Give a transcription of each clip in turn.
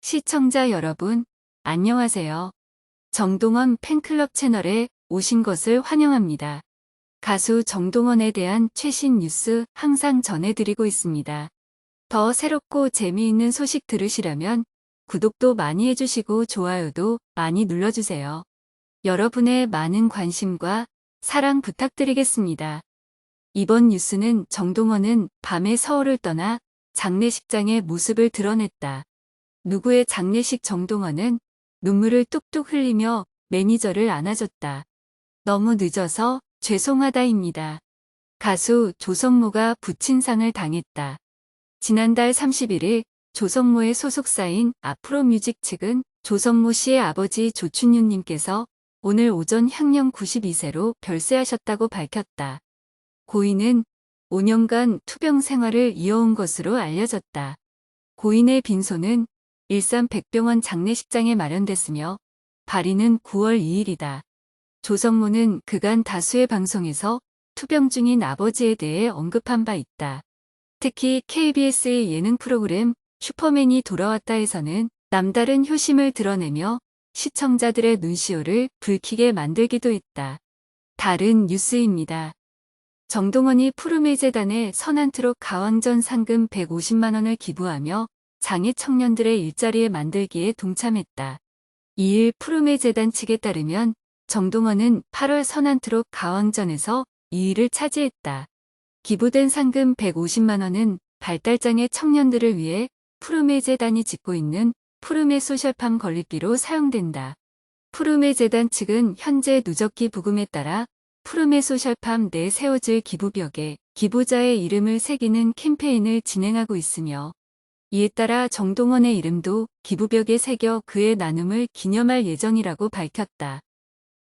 시청자 여러분, 안녕하세요. 정동원 팬클럽 채널에 오신 것을 환영합니다. 가수 정동원에 대한 최신 뉴스 항상 전해드리고 있습니다. 더 새롭고 재미있는 소식 들으시려면 구독도 많이 해주시고 좋아요도 많이 눌러주세요. 여러분의 많은 관심과 사랑 부탁드리겠습니다. 이번 뉴스는 정동원은 밤에 서울을 떠나 장례식장의 모습을 드러냈다. 누구의 장례식 정동원은 눈물을 뚝뚝 흘리며 매니저를 안아줬다. 너무 늦어서 죄송하다입니다. 가수 조성모가 부친상을 당했다. 지난달 31일 조성모의 소속사인 아프로뮤직 측은 조성모 씨의 아버지 조춘윤님께서 오늘 오전 향년 92세로 별세하셨다고 밝혔다. 고인은 5년간 투병 생활을 이어온 것으로 알려졌다. 고인의 빈소는 일산 백병원 장례식장에 마련됐으며 발인은 9월 2일이다. 조성모는 그간 다수의 방송에서 투병 중인 아버지에 대해 언급한 바 있다. 특히 KBS의 예능 프로그램 슈퍼맨이 돌아왔다에서는 남다른 효심을 드러내며 시청자들의 눈시울을 붉히게 만들기도 했다. 다른 뉴스입니다. 정동원이 푸르메 재단에 선한트롯 가왕전 상금 150만원을 기부하며 장애 청년들의 일자리에 만들기에 동참했다. 2일 푸르메 재단 측에 따르면 정동원은 8월 선한트롯 가왕전에서 2위를 차지했다. 기부된 상금 150만원은 발달장애 청년들을 위해 푸르메 재단이 짓고 있는 푸르메 소셜팜 건립비로 사용된다. 푸르메 재단 측은 현재 누적기 부금에 따라 푸르메 소셜팜 내 세워질 기부벽에 기부자의 이름을 새기는 캠페인을 진행하고 있으며 이에 따라 정동원의 이름도 기부벽에 새겨 그의 나눔을 기념할 예정이라고 밝혔다.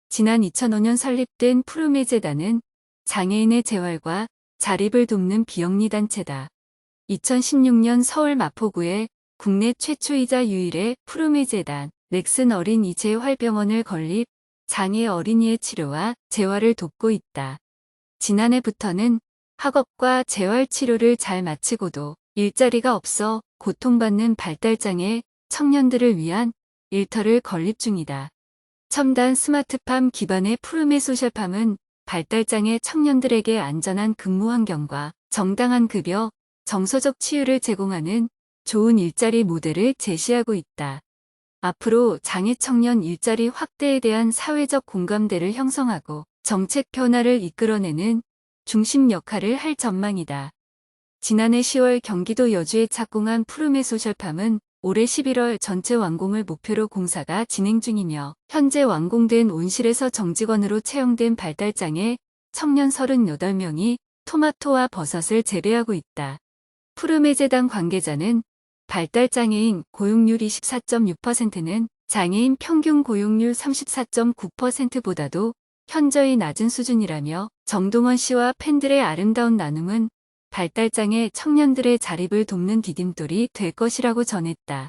지난 2005년 설립된 푸르메 재단은 장애인의 재활과 자립을 돕는 비영리 단체다. 2016년 서울 마포구에 국내 최초이자 유일의 푸르메 재단 넥슨 어린 이 재활병원을 건립 장애 어린이의 치료와 재활을 돕고 있다. 지난해부터는 학업과 재활 치료를 잘 마치고도 일자리가 없어 고통받는 발달장애 청년들을 위한 일터를 건립 중이다. 첨단 스마트팜 기반의 푸르메 소셜팜은 발달장애 청년들에게 안전한 근무 환경과 정당한 급여, 정서적 치유를 제공하는 좋은 일자리 모델을 제시하고 있다. 앞으로 장애 청년 일자리 확대에 대한 사회적 공감대를 형성하고 정책 변화를 이끌어내는 중심 역할을 할 전망이다. 지난해 10월 경기도 여주에 착공한 푸르메 소셜팜은 올해 11월 전체 완공을 목표로 공사가 진행 중이며 현재 완공된 온실에서 정직원으로 채용된 발달장애 청년 38명이 토마토와 버섯을 재배하고 있다. 푸르메 재단 관계자는 발달장애인 고용률 24.6%는 장애인 평균 고용률 34.9%보다도 현저히 낮은 수준이라며 정동원 씨와 팬들의 아름다운 나눔은 발달장애 청년들의 자립을 돕는 디딤돌이 될 것이라고 전했다.